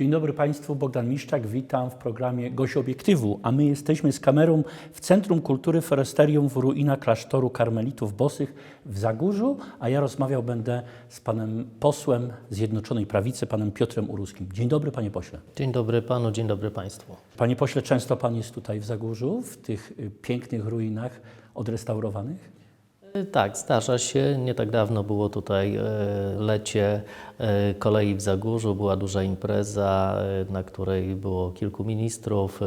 Dzień dobry Państwu, Bogdan Miszczak, witam w programie Gość Obiektywu, a my jesteśmy z kamerą w Centrum Kultury Foresterium w ruinach klasztoru Karmelitów Bosych w Zagórzu, a ja rozmawiał będę z panem posłem Zjednoczonej Prawicy, panem Piotrem Uruskim. Dzień dobry panie pośle. Dzień dobry panu, dzień dobry państwu. Panie pośle, często pan jest tutaj w Zagórzu, w tych y, pięknych ruinach odrestaurowanych? Tak, zdarza się. Nie tak dawno było tutaj e, lecie e, kolei w Zagórzu. Była duża impreza, e, na której było kilku ministrów,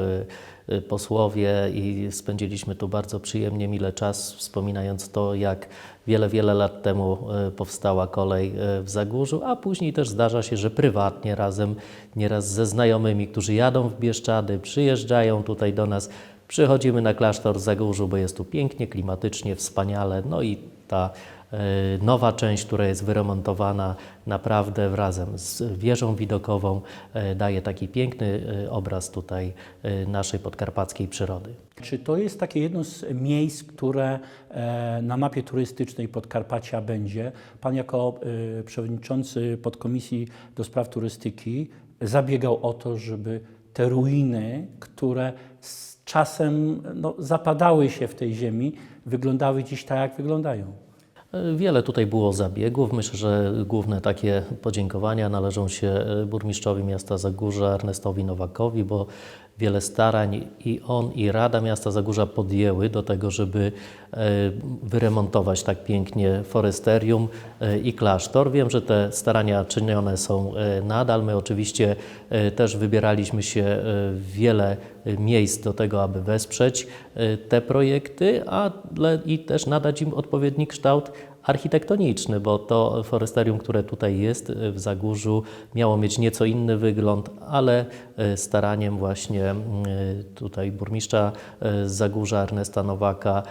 posłowie i spędziliśmy tu bardzo przyjemnie, mile czas, wspominając to, jak wiele, wiele lat temu powstała kolej w Zagórzu, a później też zdarza się, że prywatnie razem, nieraz ze znajomymi, którzy jadą w Bieszczady, przyjeżdżają tutaj do nas, Przychodzimy na klasztor Zagórzu, bo jest tu pięknie, klimatycznie, wspaniale. No i ta e, nowa część, która jest wyremontowana, naprawdę wrazem z wieżą widokową e, daje taki piękny e, obraz tutaj naszej podkarpackiej przyrody. Czy to jest takie jedno z miejsc, które na mapie turystycznej Podkarpacia będzie? Pan jako przewodniczący podkomisji do spraw turystyki zabiegał o to, żeby te ruiny, które czasem no, zapadały się w tej ziemi, wyglądały dziś tak, jak wyglądają. Wiele tutaj było zabiegów. Myślę, że główne takie podziękowania należą się burmistrzowi miasta Zagórza Ernestowi Nowakowi, bo wiele starań i on, i Rada Miasta Zagórza podjęły do tego, żeby e, wyremontować tak pięknie foresterium e, i klasztor. Wiem, że te starania czynione są e, nadal. My oczywiście też wybieraliśmy się w wiele miejsc do tego, aby wesprzeć te projekty, ale i też nadać im odpowiedni kształt architektoniczny, bo to foresterium, które tutaj jest e, w Zagórzu, miało mieć nieco inny wygląd, ale e, staraniem właśnie e, tutaj burmistrza Zagórza Ernesta Nowaka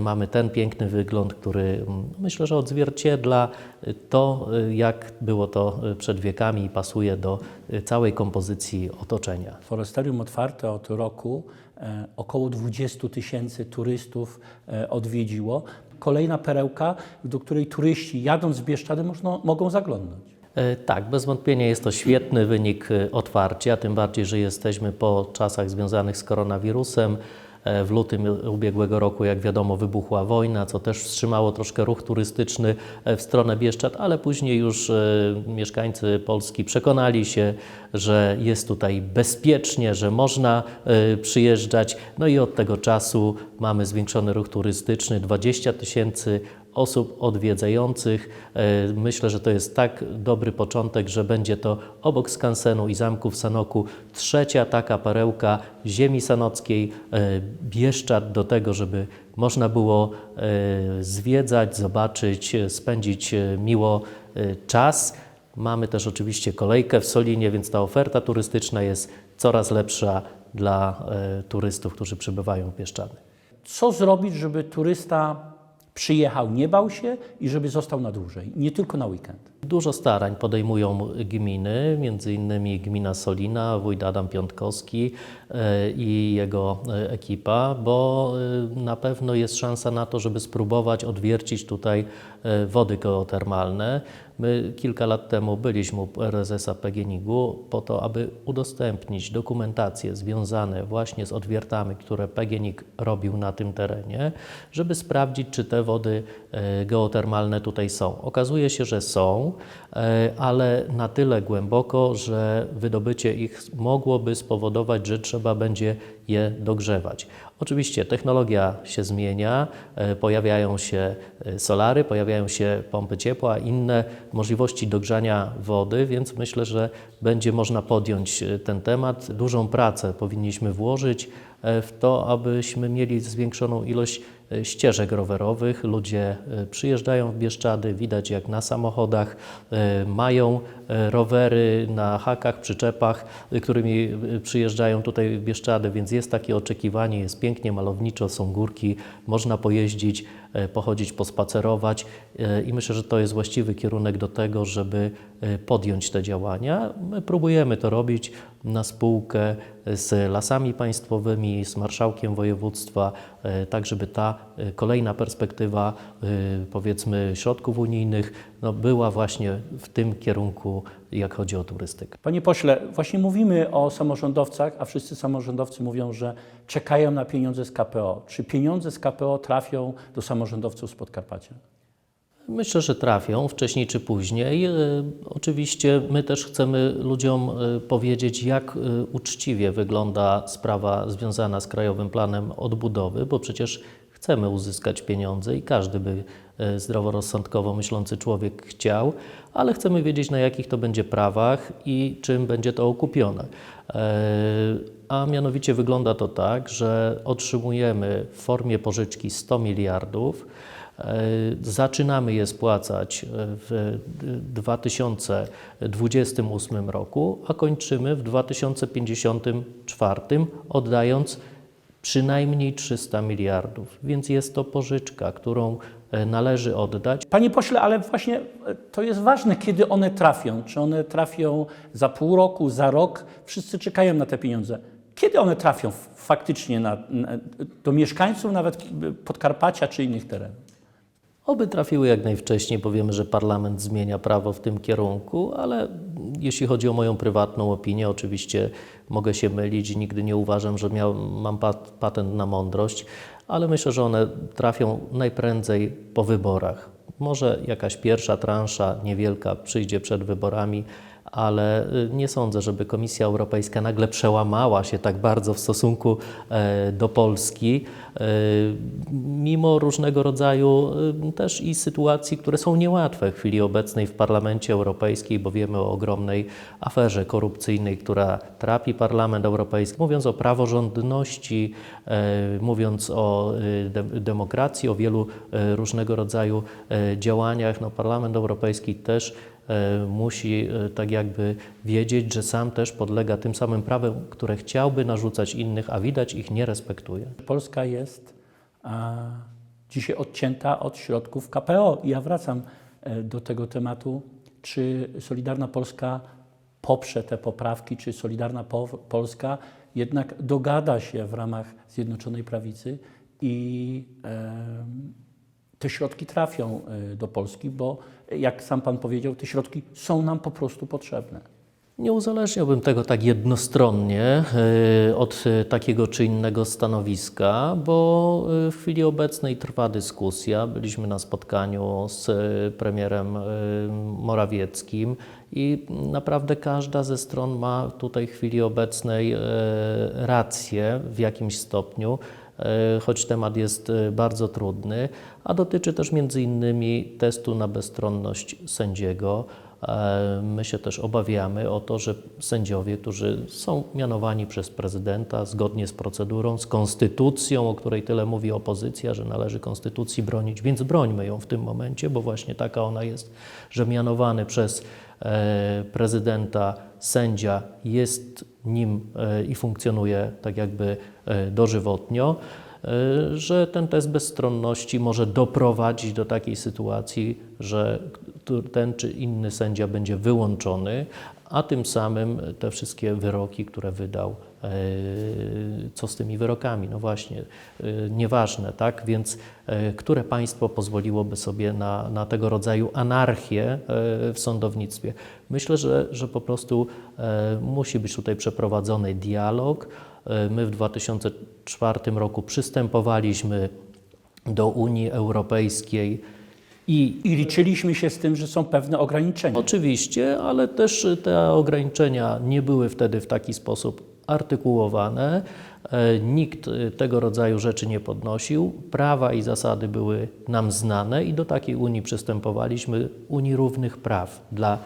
mamy ten piękny wygląd, który mm, myślę, że odzwierciedla to, jak było to przed wiekami i pasuje do całej kompozycji otoczenia. Foresterium otwarte od roku e, około 20 tysięcy turystów e, odwiedziło. Kolejna perełka, do której turyści jadąc w Bieszczady można, mogą zaglądnąć. E, Tak, bez wątpienia jest to świetny wynik e, otwarcia, tym bardziej, że jesteśmy po czasach związanych z koronawirusem. E, W lutym ubiegłego roku, jak wiadomo, wybuchła wojna, co też wstrzymało troszkę ruch turystyczny e, w stronę Bieszczad, ale później już e, mieszkańcy Polski przekonali się, że jest tutaj bezpiecznie, że można przyjeżdżać. No i od tego czasu mamy zwiększony ruch turystyczny, 20 tysięcy osób odwiedzających. E, Myślę, że to jest tak dobry początek, że będzie to obok skansenu i zamku w Sanoku trzecia taka perełka ziemi sanockiej, e, Bieszczad do tego, żeby można było e, zwiedzać, zobaczyć, spędzić miło czas. Mamy też oczywiście kolejkę w Solinie, więc ta oferta turystyczna jest coraz lepsza dla turystów, którzy przybywają w Bieszczady. Co zrobić, żeby turysta przyjechał, nie bał się i żeby został na dłużej, nie tylko na weekend? Dużo starań podejmują gminy, między innymi gmina Solina, wójt Adam Piątkowski e, i jego e, ekipa, bo e, na pewno jest szansa na to, żeby spróbować odwiercić tutaj wody geotermalne. My kilka lat temu byliśmy u prezesa PGNiG-u po to, aby udostępnić dokumentacje związane właśnie z odwiertami, które PGNiG robił na tym terenie, żeby sprawdzić, czy te wody e, geotermalne tutaj są. Okazuje się, że są, e, ale na tyle głęboko, że wydobycie ich mogłoby spowodować, że trzeba będzie je dogrzewać. Oczywiście technologia się zmienia, e, pojawiają się e, solary, pojawiają się pompy ciepła, inne możliwości dogrzania wody, więc myślę, że będzie można podjąć e, ten temat. Dużą pracę powinniśmy włożyć w to, abyśmy mieli zwiększoną ilość e, ścieżek rowerowych. Ludzie e, przyjeżdżają w Bieszczady, widać jak na samochodach e, mają e, rowery na hakach, przyczepach, e, którymi e, przyjeżdżają tutaj w Bieszczady, więc jest takie oczekiwanie, jest pięknie, malowniczo, są górki, można pojeździć, e, pochodzić, pospacerować e, i myślę, że to jest właściwy kierunek do tego, żeby e, podjąć te działania. My próbujemy to robić na spółkę z lasami państwowymi, z marszałkiem województwa, e, tak żeby ta e, kolejna perspektywa e, powiedzmy środków unijnych no, była właśnie w tym kierunku, jak chodzi o turystykę. Panie pośle, właśnie mówimy o samorządowcach, a wszyscy samorządowcy mówią, że czekają na pieniądze z KPO. Czy pieniądze z KPO trafią do samorządowców z Podkarpacia? Myślę, że trafią wcześniej czy później. E, Oczywiście my też chcemy ludziom e, powiedzieć, jak e, uczciwie wygląda sprawa związana z Krajowym Planem Odbudowy, bo przecież chcemy uzyskać pieniądze i każdy by e, zdroworozsądkowo myślący człowiek chciał, ale chcemy wiedzieć, na jakich to będzie prawach i czym będzie to okupione. E, A mianowicie wygląda to tak, że otrzymujemy w formie pożyczki 100 miliardów. E, Zaczynamy je spłacać w 2028 roku, a kończymy w 2054, oddając przynajmniej 300 miliardów. Więc jest to pożyczka, którą e, należy oddać. Panie pośle, ale właśnie e, to jest ważne, kiedy one trafią. Czy one trafią za pół roku, za rok? Wszyscy czekają na te pieniądze. Kiedy one trafią faktycznie na, na, do mieszkańców nawet Podkarpacia czy innych terenów? Oby trafiły jak najwcześniej, bo wiemy, że parlament zmienia prawo w tym kierunku, ale jeśli chodzi o moją prywatną opinię, oczywiście mogę się mylić i nigdy nie uważam, że miał, mam pat, patent na mądrość, ale myślę, że one trafią najprędzej po wyborach. Może jakaś pierwsza transza niewielka przyjdzie przed wyborami, ale y, nie sądzę, żeby Komisja Europejska nagle przełamała się tak bardzo w stosunku e, do Polski, e, mimo różnego rodzaju y, też i sytuacji, które są niełatwe w chwili obecnej w Parlamencie Europejskim, bo wiemy o ogromnej aferze korupcyjnej, która trapi Parlament Europejski. Mówiąc o praworządności, e, mówiąc o y, de- demokracji, o wielu różnego rodzaju działaniach, no Parlament Europejski też musi e, tak jakby wiedzieć, że sam też podlega tym samym prawem, które chciałby narzucać innych, a widać ich nie respektuje. Polska jest dzisiaj odcięta od środków KPO. I ja wracam e, do tego tematu, czy Solidarna Polska poprze te poprawki, czy Solidarna po Polska jednak dogada się w ramach Zjednoczonej Prawicy i em, te środki trafią e, do Polski, bo jak sam Pan powiedział, te środki są nam po prostu potrzebne. Nie uzależniałbym tego tak jednostronnie y, od takiego czy innego stanowiska, bo w chwili obecnej trwa dyskusja. Byliśmy na spotkaniu z premierem Morawieckim i naprawdę każda ze stron ma tutaj w chwili obecnej rację w jakimś stopniu e, choć temat jest e, bardzo trudny, a dotyczy też między innymi testu na bezstronność sędziego. E, My się też obawiamy o to, że sędziowie, którzy są mianowani przez prezydenta zgodnie z procedurą, z konstytucją, o której tyle mówi opozycja, że należy konstytucji bronić, więc brońmy ją w tym momencie, bo właśnie taka ona jest, że mianowany przez e, prezydenta sędzia jest nim e, i funkcjonuje tak jakby e, dożywotnio, e, że ten test bezstronności może doprowadzić do takiej sytuacji, że ten czy inny sędzia będzie wyłączony, a tym samym te wszystkie wyroki, które wydał, co z tymi wyrokami? No właśnie, e, nieważne, tak? Więc e, które państwo pozwoliłoby sobie na, na tego rodzaju anarchię e, w sądownictwie? Myślę, że, że po prostu e, musi być tutaj przeprowadzony dialog. E, My w 2004 roku przystępowaliśmy do Unii Europejskiej i I liczyliśmy się z tym, że są pewne ograniczenia. Oczywiście, ale też te ograniczenia nie były wtedy w taki sposób artykułowane. E, Nikt e, tego rodzaju rzeczy nie podnosił. Prawa i zasady były nam znane i do takiej Unii przystępowaliśmy, Unii równych praw dla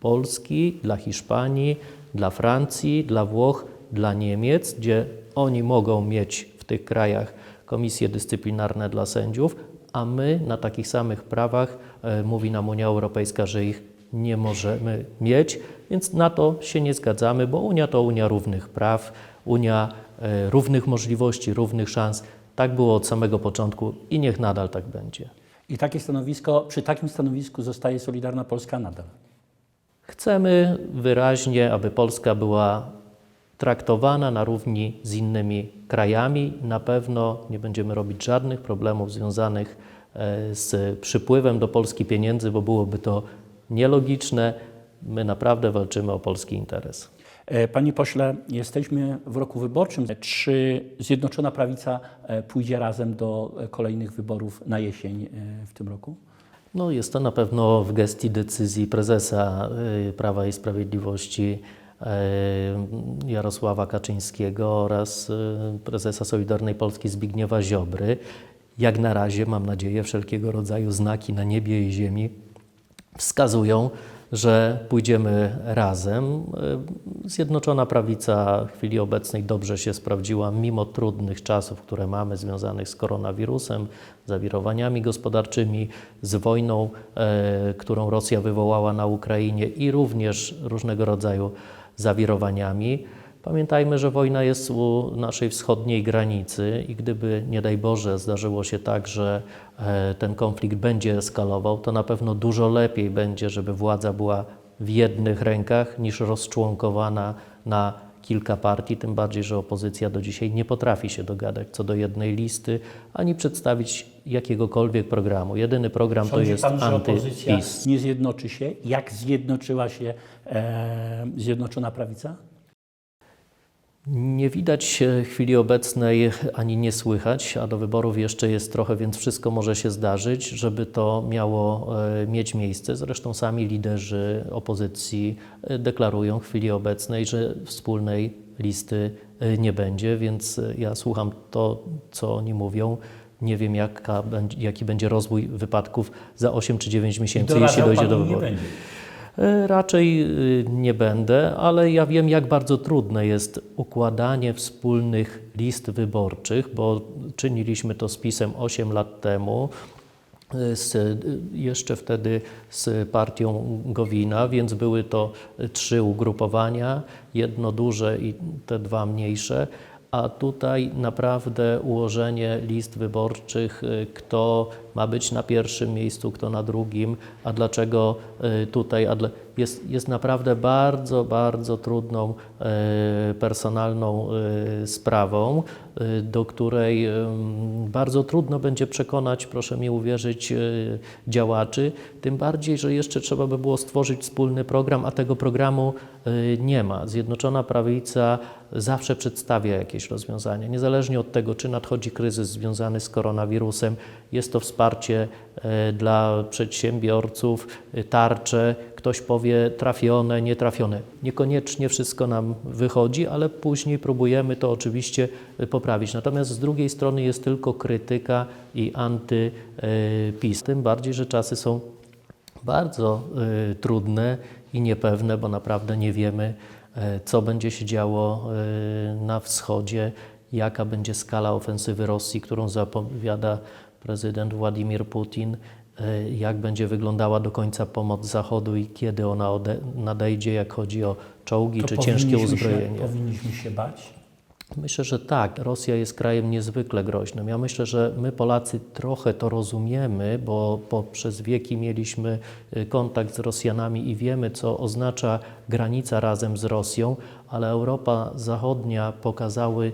Polski, dla Hiszpanii, dla Francji, dla Włoch, dla Niemiec, gdzie oni mogą mieć w tych krajach komisje dyscyplinarne dla sędziów, a my na takich samych prawach, e, mówi nam Unia Europejska, że ich nie możemy mieć, więc na to się nie zgadzamy, bo Unia to Unia równych praw, Unia e, równych możliwości, równych szans. Tak było od samego początku i niech nadal tak będzie. I takie stanowisko, przy takim stanowisku zostaje Solidarna Polska nadal. Chcemy wyraźnie, aby Polska była traktowana na równi z innymi krajami. Na pewno nie będziemy robić żadnych problemów związanych e, z przypływem do Polski pieniędzy, bo byłoby to nielogiczne. My naprawdę walczymy o polski interes. E, Panie pośle, jesteśmy w roku wyborczym. Czy Zjednoczona Prawica e, pójdzie razem do e, kolejnych wyborów na jesień w tym roku? No, jest to na pewno w gestii decyzji prezesa Prawa i Sprawiedliwości Jarosława Kaczyńskiego oraz prezesa Solidarnej Polski Zbigniewa Ziobry. Jak na razie, mam nadzieję, wszelkiego rodzaju znaki na niebie i ziemi wskazują, że pójdziemy razem. Y, Zjednoczona Prawica w chwili obecnej dobrze się sprawdziła, mimo trudnych czasów, które mamy związanych z koronawirusem, zawirowaniami gospodarczymi, z wojną, e, którą Rosja wywołała na Ukrainie i również różnego rodzaju zawirowaniami. Pamiętajmy, że wojna jest u naszej wschodniej granicy i gdyby, nie daj Boże, zdarzyło się tak, że e, ten konflikt będzie eskalował, to na pewno dużo lepiej będzie, żeby władza była w jednych rękach niż rozczłonkowana na kilka partii, tym bardziej, że opozycja do dzisiaj nie potrafi się dogadać co do jednej listy, ani przedstawić jakiegokolwiek programu. Jedyny program to Sądzi jest pan, antypis. nie zjednoczy się, jak zjednoczyła się e, Zjednoczona Prawica? Nie widać w chwili obecnej ani nie słychać, a do wyborów jeszcze jest trochę, więc wszystko może się zdarzyć, żeby to miało e, mieć miejsce. Zresztą sami liderzy opozycji e, deklarują w chwili obecnej, że wspólnej listy e, nie będzie, więc ja słucham to, co oni mówią. Nie wiem, jaka, jaki będzie rozwój wypadków za 8 czy 9 miesięcy, jeśli dojdzie do wyborów. E, Raczej y, nie będę, ale ja wiem, jak bardzo trudne jest układanie wspólnych list wyborczych, bo czyniliśmy to z PiSem 8 lat temu. y, Z, y, jeszcze wtedy z partią Gowina, więc były to trzy ugrupowania, jedno duże i te dwa mniejsze. A tutaj naprawdę ułożenie list wyborczych, kto ma być na pierwszym miejscu, kto na drugim, a dlaczego y, tutaj, jest, jest naprawdę bardzo, bardzo trudną y, personalną y, sprawą, do której bardzo trudno będzie przekonać, proszę mi uwierzyć, działaczy. Tym bardziej, że jeszcze trzeba by było stworzyć wspólny program, a tego programu nie ma. Zjednoczona Prawica zawsze przedstawia jakieś rozwiązania, niezależnie od tego, czy nadchodzi kryzys związany z koronawirusem. Jest to wsparcie e, dla przedsiębiorców, e, tarcze, ktoś powie trafione, nietrafione. Niekoniecznie wszystko nam wychodzi, ale później próbujemy to oczywiście e, poprawić. Natomiast z drugiej strony jest tylko krytyka i antypis. Tym bardziej, że czasy są bardzo trudne i niepewne, bo naprawdę nie wiemy, co będzie się działo na wschodzie, jaka będzie skala ofensywy Rosji, którą zapowiada prezydent Władimir Putin, e, jak będzie wyglądała do końca pomoc Zachodu i kiedy ona nadejdzie, jak chodzi o czołgi To czy ciężkie powinniśmy się- uzbrojenie. Powinniśmy się bać. Myślę, że tak. Rosja jest krajem niezwykle groźnym. Ja myślę, że my Polacy trochę to rozumiemy, bo poprzez wieki mieliśmy y, kontakt z Rosjanami i wiemy, co oznacza granica razem z Rosją, ale Europa Zachodnia pokazały,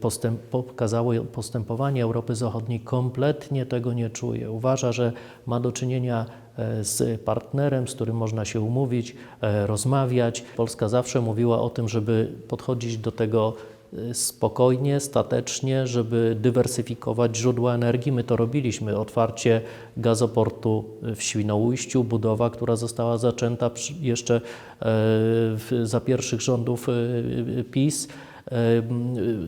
postęp, pokazało postępowanie Europy Zachodniej kompletnie tego nie czuje. Uważa, że ma do czynienia e, z partnerem, z którym można się umówić, e, rozmawiać. Polska zawsze mówiła o tym, żeby podchodzić do tego e, spokojnie, statecznie, żeby dywersyfikować źródła energii. My to robiliśmy. Otwarcie gazoportu w Świnoujściu, budowa, która została zaczęta jeszcze za pierwszych rządów PiS. E,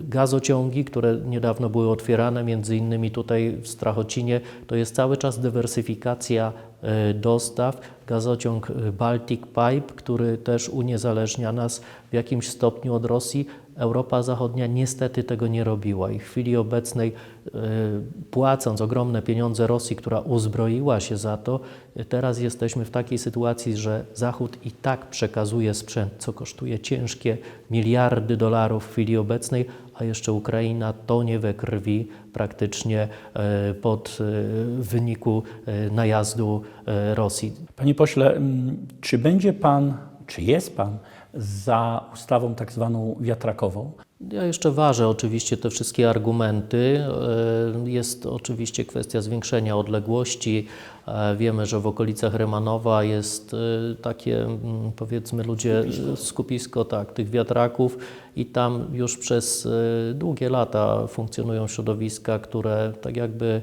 Gazociągi, które niedawno były otwierane, między innymi tutaj w Strachocinie, to jest cały czas dywersyfikacja e, dostaw. Gazociąg e, Baltic Pipe, który też uniezależnia nas w jakimś stopniu od Rosji. Europa Zachodnia niestety tego nie robiła i w chwili obecnej, e, płacąc ogromne pieniądze Rosji, która uzbroiła się za to, teraz jesteśmy w takiej sytuacji, że Zachód i tak przekazuje sprzęt, co kosztuje ciężkie miliardy dolarów w chwili obecnej, a jeszcze Ukraina tonie we krwi praktycznie e, pod e, wyniku najazdu Rosji. Panie pośle, mm, czy będzie pan, czy jest pan za ustawą tak zwaną wiatrakową? Ja jeszcze ważę oczywiście te wszystkie argumenty. E, Jest oczywiście kwestia zwiększenia odległości. E, Wiemy, że w okolicach Remanowa jest e, takie, mm, powiedzmy, ludzie skupisko, tak, tych wiatraków i tam już przez długie lata funkcjonują środowiska, które tak jakby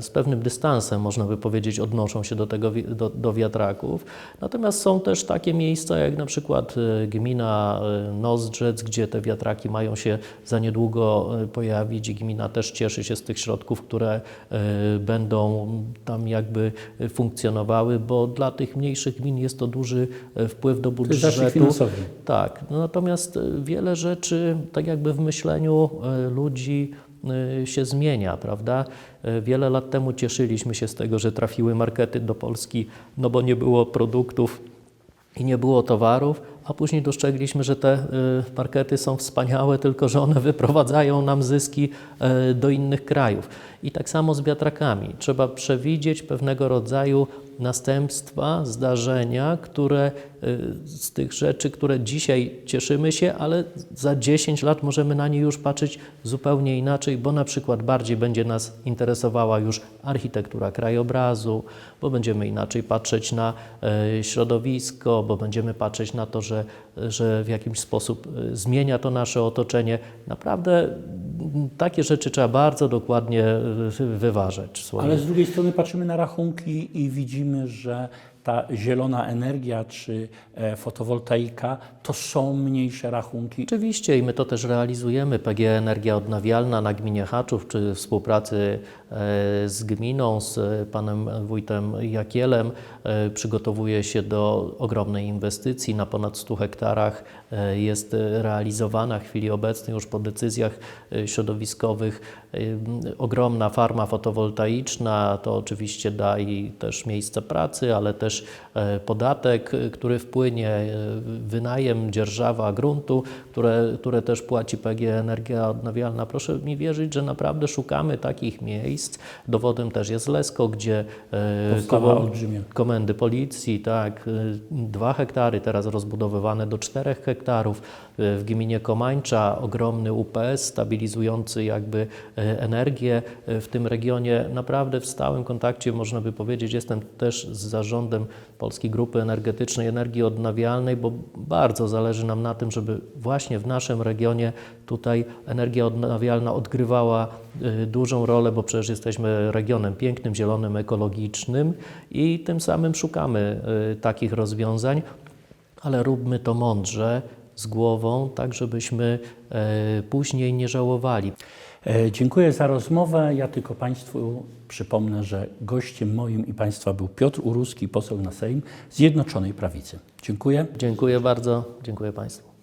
z pewnym dystansem, można by powiedzieć, odnoszą się do, tego, do, do wiatraków. Natomiast są też takie miejsca, jak na przykład e, gmina e, Nozdrzec, gdzie te wiatraki mają się za niedługo e, pojawić i gmina też cieszy się z tych środków, które e, będą tam jakby e, funkcjonowały, bo dla tych mniejszych gmin jest to duży e, wpływ do budżetu. Tak, natomiast e, wiele rzeczy, tak jakby w myśleniu e, ludzi e, się zmienia, prawda? E, Wiele lat temu cieszyliśmy się z tego, że trafiły markety do Polski, no bo nie było produktów i nie było towarów, a później dostrzegliśmy, że te y, markety są wspaniałe, tylko że one wyprowadzają nam zyski do innych krajów. I tak samo z wiatrakami. Trzeba przewidzieć pewnego rodzaju następstwa, zdarzenia, które y, z tych rzeczy, które dzisiaj cieszymy się, ale za 10 lat możemy na nie już patrzeć zupełnie inaczej, bo na przykład bardziej będzie nas interesowała już architektura krajobrazu, bo będziemy inaczej patrzeć na e, środowisko, bo będziemy patrzeć na to, że, że w jakiś sposób e, zmienia to nasze otoczenie. Naprawdę m, takie rzeczy trzeba bardzo dokładnie e, wyważać. Ale z drugiej strony patrzymy na rachunki i widzimy, że ta zielona energia czy e, fotowoltaika to są mniejsze rachunki. Oczywiście i my to też realizujemy. PG Energia Odnawialna na gminie Haczów, czy współpracy e, z gminą, z panem wójtem Jakielem e, przygotowuje się do ogromnej inwestycji na ponad 100 hektarach. Jest realizowana w chwili obecnej już po decyzjach środowiskowych ogromna farma fotowoltaiczna. To oczywiście da i też miejsce pracy, ale też e, podatek, e, który wpłynie, e, wynajem dzierżawa gruntu, które, które też płaci PG Energia Odnawialna. Proszę mi wierzyć, że naprawdę szukamy takich miejsc. Dowodem też jest Lesko, gdzie olbrzymia. komendy policji, tak, dwa hektary, teraz rozbudowywane do czterech hektarów. W gminie Komańcza ogromny UPS stabilizujący jakby energię w tym regionie. Naprawdę w stałym kontakcie, można by powiedzieć, jestem też z zarządem Polskiej Grupy Energetycznej Energii Odnawialnej, bo bardzo zależy nam na tym, żeby właśnie w naszym regionie tutaj energia odnawialna odgrywała y, dużą rolę, bo przecież jesteśmy regionem pięknym, zielonym, ekologicznym i tym samym szukamy y, takich rozwiązań, ale róbmy to mądrze, z głową, tak żebyśmy e, później nie żałowali. E, Dziękuję za rozmowę. Ja tylko Państwu przypomnę, że gościem moim i Państwa był Piotr Uruski, poseł na Sejm Zjednoczonej Prawicy. Dziękuję. Dziękuję bardzo, dziękuję Państwu.